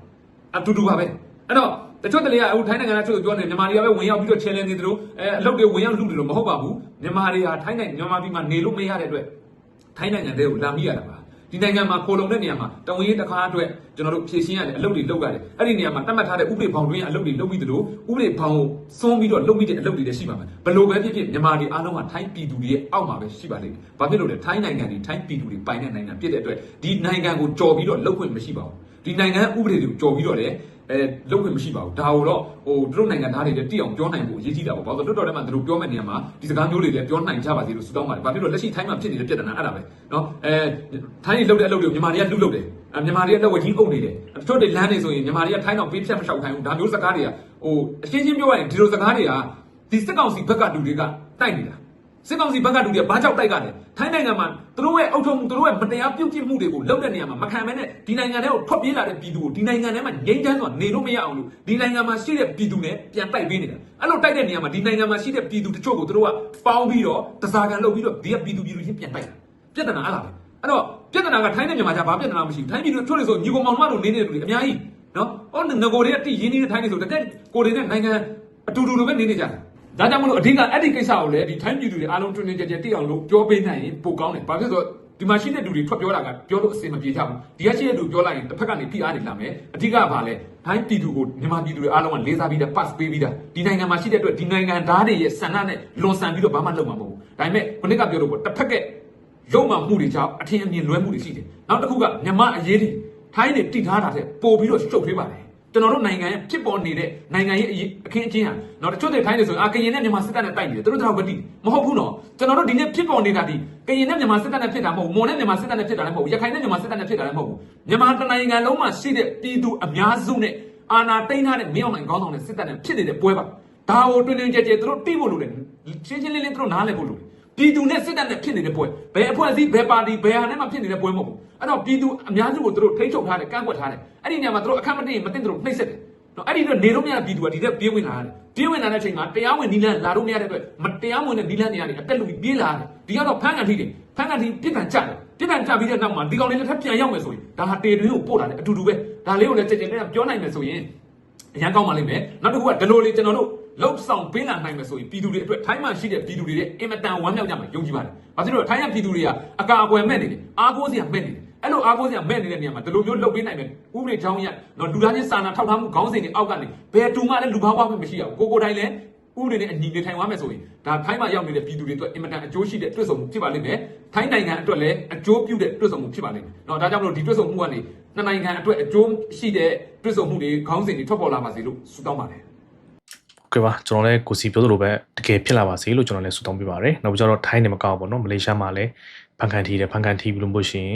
အတူတူပါပဲအဲ့တော့ တချို့တလေကအခုထိုင်းနိုင်ငံကချို့ပြောနေမြန်မာတွေကပဲဝင်ရောက်ပြီးတော့ challenge နေတယ်လို့အဲအလုပ်တွေဝင်ရောက်လူတယ်လို့မဟုတ်ပါဘူးမြန်မာတွေကထိုင်းနိုင်ငံမြန်မာပြည်မှာနေလို့မရတဲ့အတွက်ထိုင်းနိုင်ငံတွေကိုလာမိရတာပါဒီနိုင်ငံမှာခိုလုံတဲ့နေရာမှာတဝင်ရေးတစ်ခါအတွက်ကျွန်တော်တို့ဖြည့်ရှင်းရတယ်အလုပ်တွေလုပ်ရတယ်အဲ့ဒီနေရာမှာတတ်မှတ်ထားတဲ့ဥပဒေဘောင်တွင်းအလုပ်တွေလုပ်ပြီးသလိုဥပဒေဘောင်ကိုစွန်းပြီးတော့လုပ်ပြီးတဲ့အလုပ်တွေလည်းရှိပါမယ်ဘယ်လိုပဲဖြစ်ဖြစ်မြန်မာတွေအားလုံးကထိုင်းပြည်သူတွေရဲ့အောက်မှာပဲရှိပါလိမ့်မယ်ဘာဖြစ်လို့လဲထိုင်းနိုင်ငံတွေထိုင်းပြည်သူတွေပိုင်တဲ့နိုင်ငံဖြစ်တဲ့အတွက်ဒီနိုင်ငံကိုကြော်ပြီးတော့လုပ်ခွင့်မရှိပါဘူးဒီနိုင်ငံဥပဒေတွေကိုကြော်ပြီးတော့လည်း အဲလုပ်ခွင့်မရှိပါဘူးဒါကိုတော့ဟိုသူတို့နိုင်ငံသားတွေလည်းတိအောင်ပြောနိုင်ဖို့အရေးကြီးတာပေါ့ဘာလို့လဲလွတ်တော်ထဲမှာသူတို့ပြောမယ့်နေရာမှာဒီစကားမျိုးတွေလည်းပြောနိုင်ကြပါသေးလို့ဆုတောင်းပါတယ်ဘာဖြစ်လို့လက်ရှိထိုင်းမှာဖြစ်နေတဲ့ပြဿနာအဲ့ဒါပဲเนาะအဲထိုင်းတွေလုပ်တဲ့အလုပ်တွေကိုမြန်မာတွေကလူလုပ်တယ်အဲမြန်မာတွေကလက်ဝဲကြီးအုပ်နေတယ်တချို့တွေလမ်းနေဆိုရင်မြန်မာတွေကထိုင်းတော့ပေးဖြတ်မလျှောက်ခိုင်းဘူးဒါမျိုးစကားတွေကဟိုအရှင်းရှင်းပြောရရင်ဒီလိုစကားတွေကဒီစစ်ကောင်စီဘက်ကလူတွေကတိုက်နေတာ စစ်ကောင်စီဘက်ကလူတွေကဘာကြောက်တိုက်ကြလဲထိုင်းနိုင်ငံမှာသူတို့ရဲ့အုပ်ချုပ်မှုသူတို့ရဲ့မတရားပြုတ်ပြစ်မှုတွေကိုလုပ်တဲ့နေရာမှာမခံမဲနဲ့ဒီနိုင်ငံထဲကိုထွက်ပြေးလာတဲ့ပြည်သူကိုဒီနိုင်ငံထဲမှာငြိမ်းချမ်းစွာနေလို့မရအောင်လို့ဒီနိုင်ငံမှာရှိတဲ့ပြည်သူနဲ့ပြန်တိုက်ပေးနေတာအဲ့လိုတိုက်တဲ့နေရာမှာဒီနိုင်ငံမှာရှိတဲ့ပြည်သူတချို့ကိုသူတို့ကပေါင်းပြီးတော့တစားကန်လုပ်ပြီးတော့ဒီကပြည်သူပြည်သူချင်းပြန်တိုက်တာပြဿနာအဲ့လားပဲအဲ့တော့ပြဿနာကထိုင်းနဲ့မြန်မာကြားဘာပြဿနာမရှိဘူးထိုင်းပြည်သူတို့ချို့တွေဆိုညီကောင်မောင်နှမတို့နေတဲ့လူတွေအများကြီးနော်ဟောငကိုတွေအတိရင်းနေတဲ့ထိုင်းတွေဆိုတကယ်ကိုတွေနဲ့နိုင်ငံအတူတူလိုပဲနေနေကြတယ် ဒါကြောင့်မလို့အဓိကအဲ့ဒီကိစ္စကိုလည်းဒီထိုင်းပြည်သူတွေအားလုံးတွင်တွင်ကြဲကြဲသိအောင်လို့ပြောပေးနိုင်ရင်ပိုကောင်းတယ်။ဘာဖြစ်လို့လဲဆိုတော့ဒီမှာရှိတဲ့လူတွေထွက်ပြောတာကပြောလို့အဆင်မပြေကြဘူး။ဒီကရှိတဲ့လူပြောလိုက်ရင်တစ်ဖက်ကနေဖိအားတွေလာမယ်။အဓိကကဘာလဲ။ထိုင်းပြည်သူကိုမြန်မာပြည်သူတွေအားလုံးကလေးစားပြီးတဲ့ pass ပေးပြီးတာဒီနိုင်ငံမှာရှိတဲ့အတွက်ဒီနိုင်ငံသားတွေရဲ့ဆန္ဒနဲ့လွန်ဆန်ပြီးတော့ဘာမှလုပ်မှာမဟုတ်ဘူး။ဒါပေမဲ့ခုနကပြောလို့ပေါ့တစ်ဖက်ကရုံမှမှုတွေကြောင့်အထင်အမြင်လွဲမှုတွေရှိတယ်။နောက်တစ်ခုကမြန်မာအရေးတွေထိုင်းတွေတိထားတာတဲ့ပို့ပြီးတော့ရှုပ်ထွေးပါတယ်။ ကျွန်တော်တို့နိုင်ငံရဲ့ဖြစ်ပေါ်နေတဲ့နိုင်ငံရဲ့အခင်းအကျင်းဟာတော့တချို့တွေထိုင်းနေဆိုရင်အာကရင်နဲ့မြန်မာစစ်တပ်နဲ့တိုက်နေတယ်သူတို့တော့ဂတိမဟုတ်ဘူးနော်ကျွန်တော်တို့ဒီနေ့ဖြစ်ပေါ်နေတာဒီကရင်နဲ့မြန်မာစစ်တပ်နဲ့ဖြစ်တာမဟုတ်ဘူးမွန်နဲ့မြန်မာစစ်တပ်နဲ့ဖြစ်တာလည်းမဟုတ်ဘူးရခိုင်နဲ့မြန်မာစစ်တပ်နဲ့ဖြစ်တာလည်းမဟုတ်ဘူးမြန်မာတနိုင်ငံလုံးမှာရှိတဲ့ပြည်သူအများစုနဲ့အာဏာသိမ်းထားတဲ့မင်းအောင်လှိုင်ခေါင်းဆောင်တဲ့စစ်တပ်နဲ့ဖြစ်နေတဲ့ပွဲပါဒါကိုတွင်တွင်ကြဲကြဲသူတို့တိဖို့လိုတယ်ရှင်းရှင်းလင်းလင်းသူတို့နားလည်ဖို့လိုတယ် ပြည်သူနဲ့စစ်တပ်နဲ့ဖြစ်နေတဲ့ပွဲဘယ်အဖွဲ့အစည်းဘယ်ပါတီဘယ်ဟာနဲ့မှဖြစ်နေတဲ့ပွဲမဟုတ်ဘူးအဲ့တော့ပြည်သူအများစုကိုသူတို့ထိ ंछ ုပ်ထားတယ်ကန့်ကွက်ထားတယ်အဲ့ဒီနေရာမှာသူတို့အခက်မတင်မတင်သူတို့နှိမ့်ဆက်တယ်နော်အဲ့ဒီတော့နေတော့မရတဲ့ပြည်သူကဒီတက်ပြေးဝင်လာတယ်ပြေးဝင်လာတဲ့အချိန်မှာတရားဝင်နီလန်းလာတော့မရတဲ့အတွက်မတရားဝင်တဲ့နီလန်းတွေကနေအတက်လူပြီးပြေးလာတယ်ဒီကတော့ဖမ်းကန်ထိတယ်ဖမ်းကန်ထိပြစ်ဒဏ်ကြတယ်ပြစ်ဒဏ်ကြပြီးတဲ့နောက်မှာဒီကောင်လေးတစ်ထပ်ပြန်ရောက်မယ်ဆိုရင်ဒါဟာတေတွင်းကိုပို့လာတယ်အတူတူပဲဒါလေးကိုလည်းကြည်ကြည်နဲ့ပြောနိုင်မယ်ဆိုရင်အရန်ကောင်းပါလိမ့်မယ်နောက်တစ်ခုကဒီလိုလေးကျွန်တော်တို့ လှုပ်ဆောင်ပေးလာနိုင်မယ်ဆိုရင်ပြည်သူတွေအတွက်ထိုင်းမှာရှိတဲ့ပြည်သူတွေရဲ့အင်မတန်ဝမ်းမြောက်ကြမှာယုံကြည်ပါတယ်။ဘာဖြစ်လို့လဲထိုင်းကပြည်သူတွေကအကာအကွယ်မဲ့နေတယ်။အားကိုးစရာမဲ့နေတယ်။အဲ့လိုအားကိုးစရာမဲ့နေတဲ့နေရာမှာဒီလိုမျိုးလှုပ်ပေးနိုင်မယ်။ဥပဒေကြောင်းရတော့လူသားချင်းစာနာထောက်ထားမှုခေါင်းစဉ်တွေအောက်ကနေဘယ်သူမှလည်းလူဘာဝမှမရှိရဘူး။ကိုကိုတိုင်းလည်းဥပဒေနဲ့အညီနေထိုင်သွားမယ်ဆိုရင်ဒါထိုင်းမှာရောက်နေတဲ့ပြည်သူတွေအတွက်အင်မတန်အကျိုးရှိတဲ့တွေ့ဆုံမှုဖြစ်ပါလိမ့်မယ်။ထိုင်းနိုင်ငံအတွက်လည်းအကျိုးပြုတဲ့တွေ့ဆုံမှုဖြစ်ပါလိမ့်မယ်။တော့ဒါကြောင့်မလို့ဒီတွေ့ဆုံမှုကနေနှစ်နိုင်ငံအတွက်အကျိုးရှိတဲ့တွေ့ဆုံမှုတွေခေါင်းစဉ်တွေထွက်ပေါ်လာပါစေလို့ဆုတောင်းပါတယ်။ ကဲပါကျွန်တော်လည်းကိုစီပြောသလိုပဲတကယ်ဖြစ်လာပါစေလို့ကျွန်တော်လည်းဆုတောင်းပေးပါရစေ။နောက်ကြတော့ထိုင်းနေမကောက်ပါတော့မလေးရှားမှာလည်းဖန်ခံထီးတယ်ဖန်ခံထီးပြီးလို့မို့ရှင်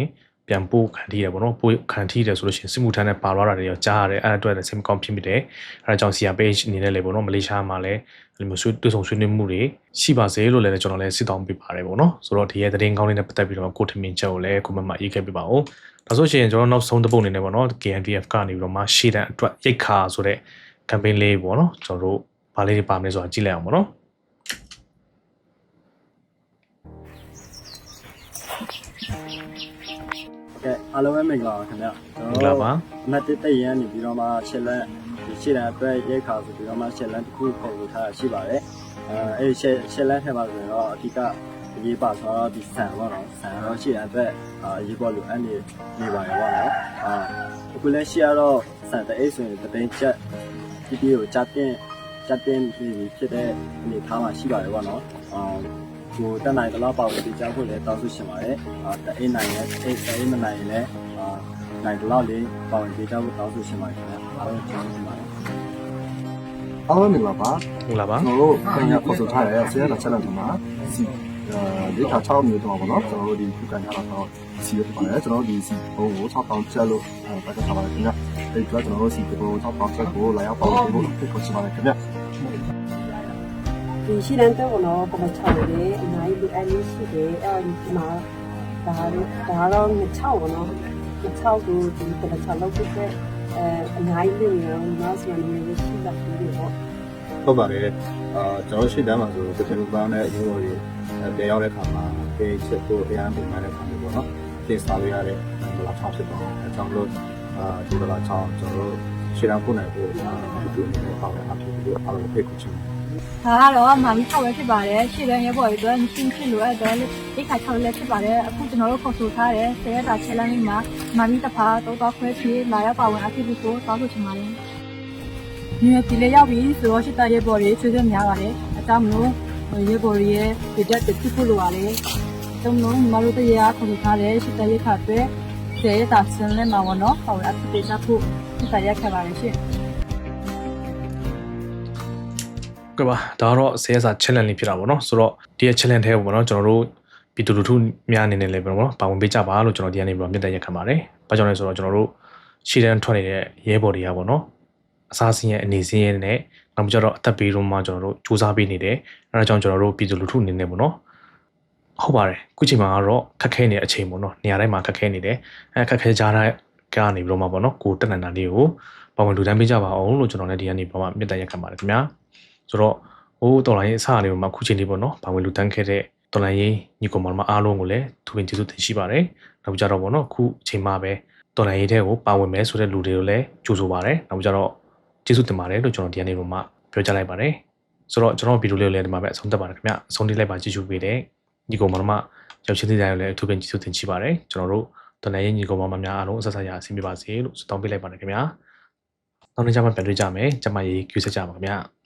ပြန်ပို့ခံထီးတယ်ပေါ့နော်ပို့ခံထီးတယ်ဆိုလို့ရှိရင်စစ်မှုထမ်းနဲ့ပါသွားတာတွေရောကြားရတယ်အဲ့အတွက်လည်းစိတ်မကောင်းဖြစ်မိတယ်အဲ့ဒါကြောင့် CR page အနေနဲ့လည်းပေါ့နော်မလေးရှားမှာလည်းဒီလိုမျိုးဆွေးတွေ့ဆုံဆွေးနွေးမှုတွေရှိပါစေလို့လည်းကျွန်တော်လည်းစိတ်တောင်းပေးပါတယ်ပေါ့နော်ဆိုတော့ဒီရဲ့သတင်းကောင်းလေးနဲ့ပတ်သက်ပြီးတော့ကိုထမင်းချက်ကိုလည်းကိုမမအေးခဲ့ပေးပါဦးဒါဆိုရှင်ကျွန်တော်နောက်ဆုံးတစ်ပုတ်အနေနဲ့ပေါ့နော် KNDF ကနေပြီးတော့မှရှေ့တန်းအတွက်ရိတ်ခါဆိုတဲ့ campaign လေးပေါ့နော်ကျွန်တော်တို့ ဘာလေးတွေပါမလဲဆိုတာကြည့်လိုက်အောင်ပေါ့နော်ကဲအားလုံးပဲမင်္ဂလာပါခင်ဗျမင်္ဂလာပါအမှတ်တစ်တက်ရန်နေပြီးတော့မှရှစ်လန်းဒီရှစ်လန်းအတွက်ရိတ်ခါဆိုပြီးတော့မှရှစ်လန်းတစ်ခုပုံလို့ထားတာရှိပါတယ်အဲအဲ့ဒီရှစ်ရှစ်လန်းထဲမှာဆိုရင်တော့အဓိကအရေးပါဆိုတော့ဒီဆန်ပေါ့နော်ဆန်တော့ရှစ်လန်းအတွက်အာရေးပေါ်လို့အဲ့နေနေပါတယ်ပေါ့နော်အာအခုလည်းရှစ်ရတော့ဆန်တဲ့အိတ်ဆိုရင်တသိန်းချက်ဒီဒီကိုချက်တင် ချက်တင်ပြီးဖြစ်တဲ့အနေထားမှာရှိပါတယ်ပေါ့နော်အာကိုတက်နိုင်တော့ပါဝင်ပြကြဖို့လည်းတောင်းဆိုရှင်ပါတယ်အာတအိတ်နိုင်ရဲ့အိတ်အိတ်မနိုင်ရင်လည်းအာနိုင်တော့လေးပါဝင်ပြကြဖို့တောင်းဆိုရှင်ပါတယ်ခင်ဗျအားလုံးကျေးဇူးတင်ပါတယ်အားလုံးမင်္ဂလာပါမင်္ဂလာပါကျွန်တော်တို့ခင်ဗျာခေါ်ဆိုထားတဲ့ဆရာတော်ချက်လက်တွေမှာ အဲဒီခါ6မျိုးတော့ပေါ့နော်ကျွန်တော်တို့ဒီခုကန်ထားတာတော့စီရပါတယ်ကျွန်တော်တို့ဒီစီဘုံကို6ပေါင်ချက်လို့အဲပတ်သက်ထားပါတယ်ခင်ဗျအဲဒီတော့ကျွန်တော်တို့စီဘုံ6ပေါင်ချက်ကိုလာရောက်ပေါင်ဖို့ဖိတ်ခေါ်ချင်ပါတယ်ခင်ဗျဒီရှိတဲ့တော့တော့ပကချောင်းလေအများကြီးလိုအပ်လေးရှိတယ်အဲဒီမှာဒါတော့ဒါတော့မချောက်ဘူးနော်မချောက်ဘူးဒီပကချောင်းလောက်ဖြစ်တဲ့အဲအများကြီးလို့ရောမဆရာမျိုးလေးရှိတာပြီးတော့ဟုတ်ပါတယ်အာကျွန်တော်ရှေ့တန်းမှာဆိုတကယ်လို့ပေါင်းတဲ့အရိုးတွေ ပြန်ရောက်တဲ့ခါမှာပေချက်ကိုအရန်ပုံမှန်တဲ့ခါမျိုးပေါ့နော်ပြင်စားလို့ရတဲ့ဘလာချောင်းဖြစ်တော့အဲကြောင့်လို့အာဒီဘလာချောင်းကျွန်တော်တို့ရှေ့တန်းပို့နိုင်ဖို့အာဒီလိုမျိုးပေါ့တဲ့အဖြစ်ပြီးအားလုံးဖိတ်ခေါ်ချင်ပါတယ်ဒါကတော့မာမီ6ပဲဖြစ်ပါတယ်ရှေ့တန်းရဲဘော်တွေအတွက်ရှင်းရှင်းလိုအပ်တယ်ဒီခါ6လည်းဖြစ်ပါတယ်အခုကျွန်တော်တို့ခေါ်ဆိုထားတဲ့ဆယ်ရက်တာ challenge လေးမှာမာမီတစ်ဖာတော့တော့ခွဲချီလာရောက်ပါဝင်အဖြစ်ကိုတောင်းဆိုချင်ပါတယ်ညဒီလေးရောက်ပြီဆိုတော့ရှစ်တရဲဘော်တွေဆွေးဆွေးများပါတယ်အကြောင်းမလို့ ရဲဘော်တွေရဲ့ဒီတက်တစ်ခုလိုရတယ်တုံးလုံးမတို့တရားခေါ်ဆိုထားတဲ့ရှစ်တရဲခါအတွက်ဆယ်ရက်တာ challenge မှာပေါ့နော်ပါဝင်အဖြစ်ပေးဖို့ရှစ်တရဲခါပါတယ်ရှင့်ကဲပါဒါကတော့ဆဲရစာ challenge လေးဖြစ်တာပေါ့နော်ဆိုတော့ဒီရဲ့ challenge ထဲကိုပေါ့နော်ကျွန်တော်တို့ပြည်သူလူထုများအနေနဲ့လည်းပေါ့နော်ပါဝင်ပေးကြပါလို့ကျွန်တော်ဒီကနေပြီးတော့မြတ်တဲ့ရက်ခံပါတယ်။ဘာကြောင့်လဲဆိုတော့ကျွန်တော်တို့ရှေ့တန်းထွက်နေတဲ့ရဲဘော်တွေကပေါ့နော်အစားစင်းရဲ့အနေစင်းရဲ့နဲ့ နောက်ကြတော့အသက်ပေးတော့မှကျွန်တော်တို့စူးစမ်းပေးနေတယ်။အဲဒါကြောင့်ကျွန်တော်တို့ပြည်သူလူထုအနေနဲ့ပေါ့နော်ဟုတ်ပါတယ်ခုချိန်မှာကတော့ခက်ခဲနေတဲ့အချိန်ပေါ့နော်နေရာတိုင်းမှာခက်ခဲနေတယ်အဲခက်ခဲကြားတဲ့ကနေပြီးတော့မှပေါ့နော်ကိုတက်နန်တာလေးကိုပါဝင်လူတန်းပေးကြပါအောင်လို့ကျွန်တော်လည်းဒီကနေပြီးတော့မှမြတ်တဲ့ရက်ခံပါတယ်ခင်ဗျာ။ဆိုတော့ဟိုတော်လိုင်းအစအနေမှာခုချိန်လေးပေါ့နော်ပါဝင်လူတန်းခဲ့တဲ့တော်လိုင်းရေးညီကောင်မတို့အားလုံးကိုလည်းသူပင်ကျေးဇူးတင်ရှိပါတယ်။နောက်ကြတော့ပေါ့နော်ခုအချိန်မှပဲတော်လိုင်းရေးတဲ့ကိုပါဝင်မယ်ဆိုတဲ့လူတွေကိုလည်းကြိုဆိုပါတယ်။နောက်ကြတော့ ကျေးဇူးတင်ပါတယ်လို့ကျွန်တော်ဒီကနေမှပြောကြားလိုက်ပါတယ်။ဆိုတော့ကျွန်တော်ဗီဒီယိုလေးကိုလည်းဒီမှာပဲအဆုံးသတ်ပါတယ်ခင်ဗျ။အဆုံးထိလိုက်ပါကြည့်ရှုပေးတဲ့ညီကောင်မတို့ရောက်ချင်းတဲ့တိုင်းကိုလည်းအထူးပင်ကျေးဇူးတင်ရှိပါတယ်။ကျွန်တော်တို့တော်လိုင်းရေးညီကောင်မများအားလုံးအဆက်ဆက်ရအဆင်ပြေပါစေလို့ဆုတောင်းပေးလိုက်ပါတယ်ခင်ဗျာ။နောက်နေ့ကျမှပြန်တွေ့ကြမယ်။ကျမရေးကြည့်ဆက်ကြပါခင်ဗျာ။